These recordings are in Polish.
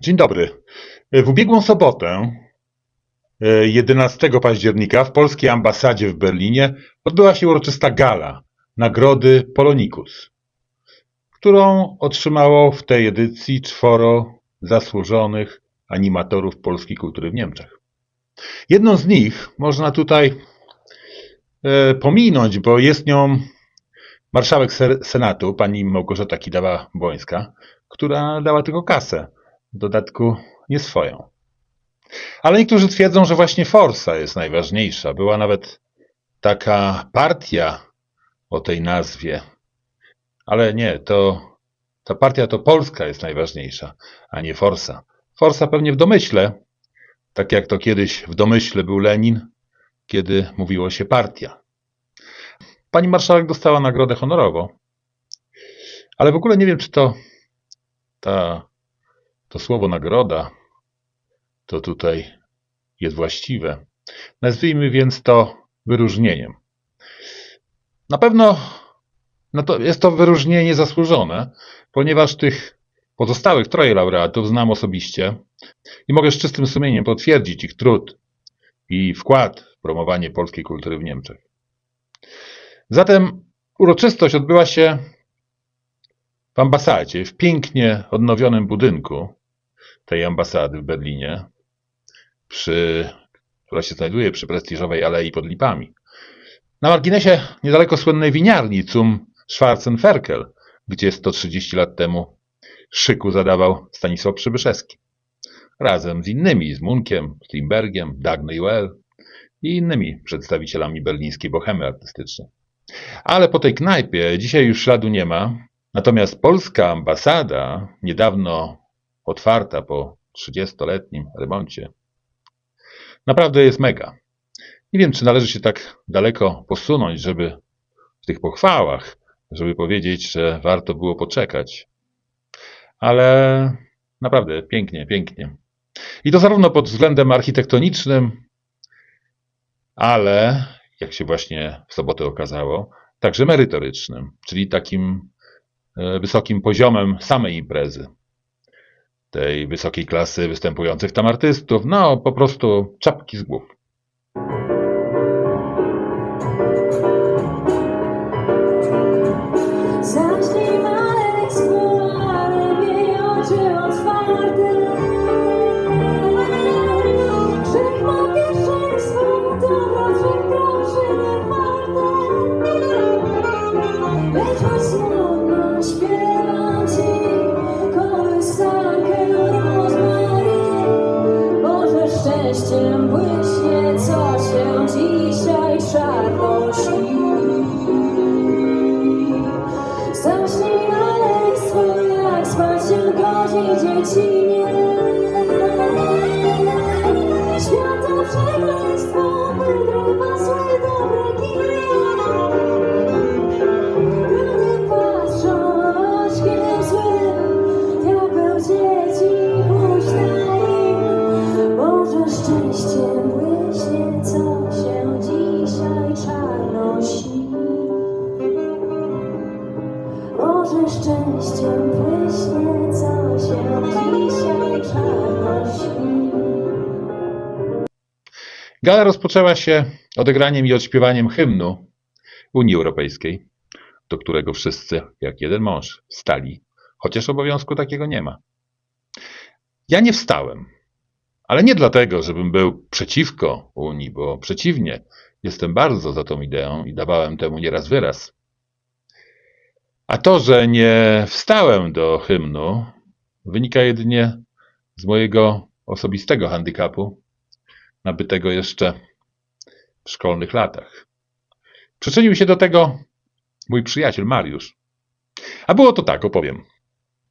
Dzień dobry. W ubiegłą sobotę, e, 11 października, w polskiej ambasadzie w Berlinie odbyła się uroczysta gala Nagrody Polonikus, którą otrzymało w tej edycji czworo zasłużonych animatorów polskiej kultury w Niemczech. Jedną z nich można tutaj e, pominąć, bo jest nią marszałek Se- Senatu, pani Małgorzata Kidawa-Błońska, która dała tylko kasę w dodatku nie swoją. Ale niektórzy twierdzą, że właśnie Forsa jest najważniejsza. Była nawet taka partia o tej nazwie. Ale nie, to ta partia to Polska jest najważniejsza, a nie Forsa. Forsa pewnie w domyśle, tak jak to kiedyś w domyśle był Lenin, kiedy mówiło się partia. Pani marszałek dostała nagrodę honorową, ale w ogóle nie wiem, czy to ta to słowo nagroda to tutaj jest właściwe. Nazwijmy więc to wyróżnieniem. Na pewno no to jest to wyróżnienie zasłużone, ponieważ tych pozostałych troje laureatów znam osobiście i mogę z czystym sumieniem potwierdzić ich trud i wkład w promowanie polskiej kultury w Niemczech. Zatem uroczystość odbyła się w ambasadzie, w pięknie odnowionym budynku tej ambasady w Berlinie, przy, która się znajduje przy prestiżowej Alei pod Lipami. Na marginesie niedaleko słynnej winiarni Zum Schwarzenferkel, gdzie 130 lat temu szyku zadawał Stanisław Przybyszewski. Razem z innymi, z Munkiem, Strindbergiem, Dagny Well i innymi przedstawicielami berlińskiej bohemy artystycznej. Ale po tej knajpie dzisiaj już śladu nie ma, natomiast polska ambasada, niedawno otwarta po 30-letnim remoncie, naprawdę jest mega. Nie wiem, czy należy się tak daleko posunąć, żeby w tych pochwałach, żeby powiedzieć, że warto było poczekać. Ale naprawdę pięknie, pięknie. I to zarówno pod względem architektonicznym, ale, jak się właśnie w sobotę okazało, także merytorycznym, czyli takim e, wysokim poziomem samej imprezy. Tej wysokiej klasy występujących tam artystów, no po prostu czapki z głów. 这一张纪念 Gala rozpoczęła się odegraniem i odśpiewaniem hymnu Unii Europejskiej, do którego wszyscy, jak jeden mąż, wstali, chociaż obowiązku takiego nie ma. Ja nie wstałem, ale nie dlatego, żebym był przeciwko Unii, bo przeciwnie, jestem bardzo za tą ideą i dawałem temu nieraz wyraz. A to, że nie wstałem do hymnu, wynika jedynie z mojego osobistego handicapu, nabytego jeszcze w szkolnych latach. Przyczynił się do tego mój przyjaciel Mariusz. A było to tak, opowiem.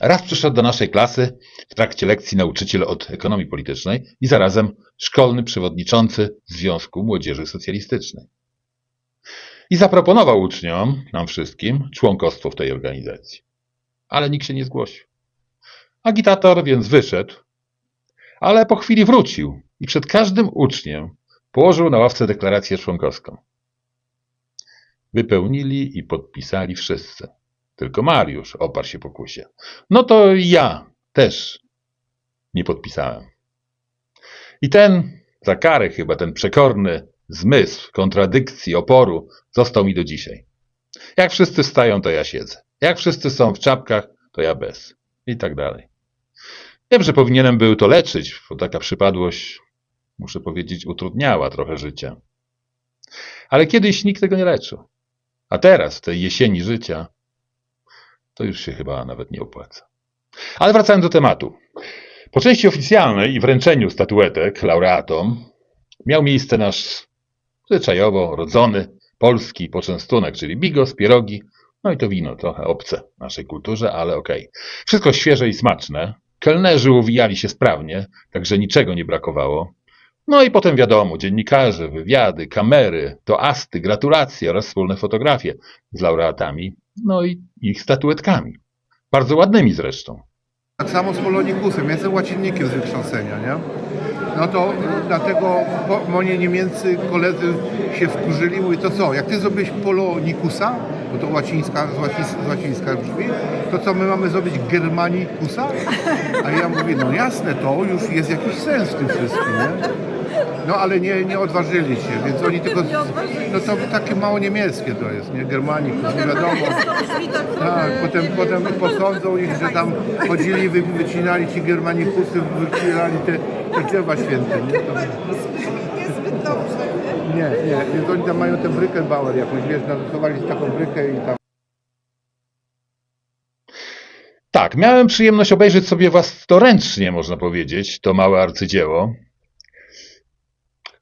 Raz przyszedł do naszej klasy w trakcie lekcji nauczyciel od ekonomii politycznej i zarazem szkolny przewodniczący Związku Młodzieży Socjalistycznej. I zaproponował uczniom, nam wszystkim, członkostwo w tej organizacji. Ale nikt się nie zgłosił. Agitator więc wyszedł, ale po chwili wrócił i przed każdym uczniem położył na ławce deklarację członkowską. Wypełnili i podpisali wszyscy. Tylko Mariusz oparł się pokusie. No to ja też nie podpisałem. I ten, za karę chyba, ten przekorny zmysł kontradykcji, oporu został mi do dzisiaj. Jak wszyscy wstają, to ja siedzę. Jak wszyscy są w czapkach, to ja bez. I tak dalej. Wiem, że powinienem był to leczyć, bo taka przypadłość, muszę powiedzieć, utrudniała trochę życie. Ale kiedyś nikt tego nie leczył. A teraz, w tej jesieni życia, to już się chyba nawet nie opłaca. Ale wracając do tematu. Po części oficjalnej i wręczeniu statuetek laureatom miał miejsce nasz zwyczajowo rodzony polski poczęstunek, czyli bigos, pierogi, no i to wino, trochę obce naszej kulturze, ale okej. Wszystko świeże i smaczne. Kelnerzy uwijali się sprawnie, także niczego nie brakowało. No i potem wiadomo, dziennikarze, wywiady, kamery, toasty, gratulacje oraz wspólne fotografie z laureatami, no i ich statuetkami. Bardzo ładnymi zresztą. Tak samo z polonikusem, ja jestem łacinnikiem z wykształcenia, nie? No to y, dlatego moi niemieccy koledzy się wkurzyli, mówi to co, jak ty zrobiłeś polonikusa, bo to łacińska, z, łaciń, z łacińska brzmi, to co my mamy zrobić germanikusa? A ja mówię, no jasne, to już jest jakiś sens w tym wszystkim, nie? No ale nie, nie odważyli się, więc oni tylko, no to takie mało niemieckie to jest, nie? Germanikus, nie wiadomo. Tak, potem, potem posądzą ich, że tam chodzili, wy, wycinali ci germanikusy, wycinali te, te drzewa święte. Nie? To, Niezbyt dobrze. nie, nie, więc oni tam mają tę brykę Bauer jakąś, wiesz, narysowali taką brykę i tam Tak, miałem przyjemność obejrzeć sobie własnoręcznie, można powiedzieć, to małe arcydzieło.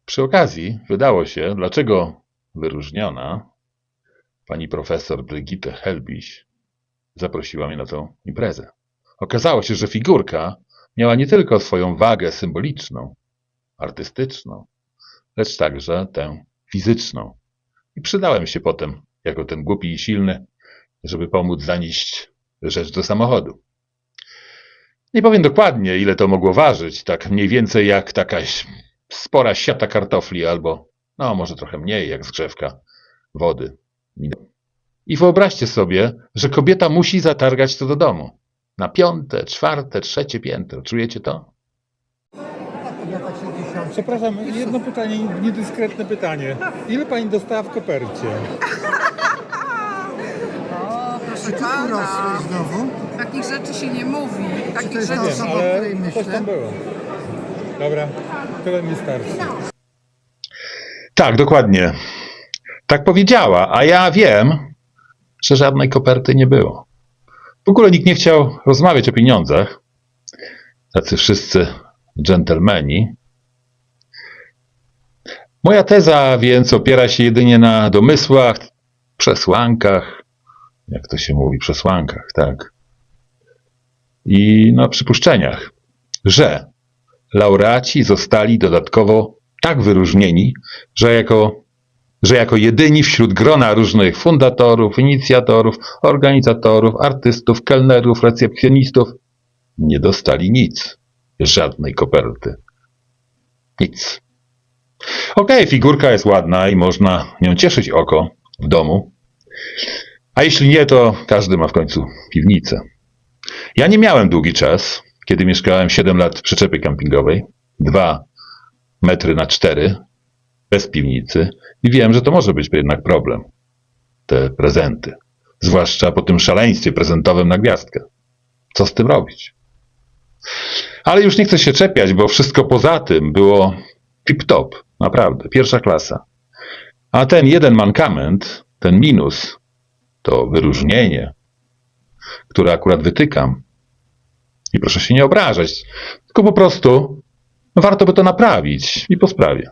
Przy okazji wydało się, dlaczego wyróżniona pani profesor Brigitte Helbiś zaprosiła mnie na tą imprezę. Okazało się, że figurka miała nie tylko swoją wagę symboliczną, artystyczną, lecz także tę fizyczną. I przydałem się potem, jako ten głupi i silny, żeby pomóc zanieść rzecz do samochodu. Nie powiem dokładnie, ile to mogło ważyć, tak mniej więcej jak taka ś- spora siata kartofli albo, no może trochę mniej, jak zgrzewka wody. I wyobraźcie sobie, że kobieta musi zatargać to do domu. Na piąte, czwarte, trzecie piętro. Czujecie to? Przepraszam, jedno pytanie, niedyskretne pytanie. Ile pani dostała w kopercie? O, proszę Czy ty pana. urosłeś znowu? Takich rzeczy się nie mówi. Takich to jest rzeczy ta osoba, o której coś myślę? tam było. Dobra, tyle mi starczy. Tak, dokładnie. Tak powiedziała, a ja wiem, że żadnej koperty nie było. W ogóle nikt nie chciał rozmawiać o pieniądzach. Tacy wszyscy dżentelmeni. Moja teza więc opiera się jedynie na domysłach, przesłankach, jak to się mówi, przesłankach, tak. I na przypuszczeniach, że laureaci zostali dodatkowo tak wyróżnieni, że jako, że jako jedyni wśród grona różnych fundatorów, inicjatorów, organizatorów, artystów, kelnerów, recepcjonistów nie dostali nic, żadnej koperty. Nic. Okej, figurka jest ładna i można nią cieszyć oko w domu. A jeśli nie, to każdy ma w końcu piwnicę. Ja nie miałem długi czas, kiedy mieszkałem 7 lat w przyczepie kampingowej. Dwa metry na cztery, bez piwnicy i wiem, że to może być jednak problem. Te prezenty. Zwłaszcza po tym szaleństwie prezentowym na gwiazdkę. Co z tym robić? Ale już nie chcę się czepiać, bo wszystko poza tym było tip-top. Naprawdę, pierwsza klasa. A ten jeden mankament, ten minus, to wyróżnienie, które akurat wytykam. I proszę się nie obrażać, tylko po prostu warto by to naprawić i po sprawie.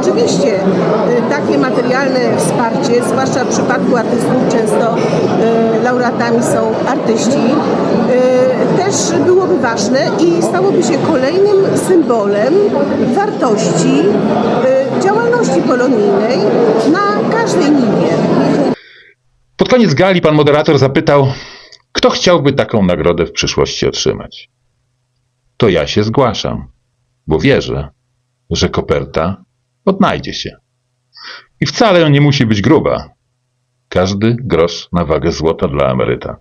Oczywiście y, takie materialne wsparcie, zwłaszcza w przypadku artystów, często y, laureatami są artyści, y, też byłoby ważne i stałoby się kolejnym symbolem wartości działalności polonijnej na każdej niwie. Pod koniec gali pan moderator zapytał, kto chciałby taką nagrodę w przyszłości otrzymać. To ja się zgłaszam, bo wierzę, że koperta odnajdzie się. I wcale nie musi być gruba. Każdy grosz na wagę złota dla emeryta.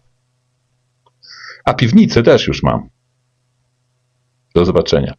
A piwnicę też już mam. Do zobaczenia.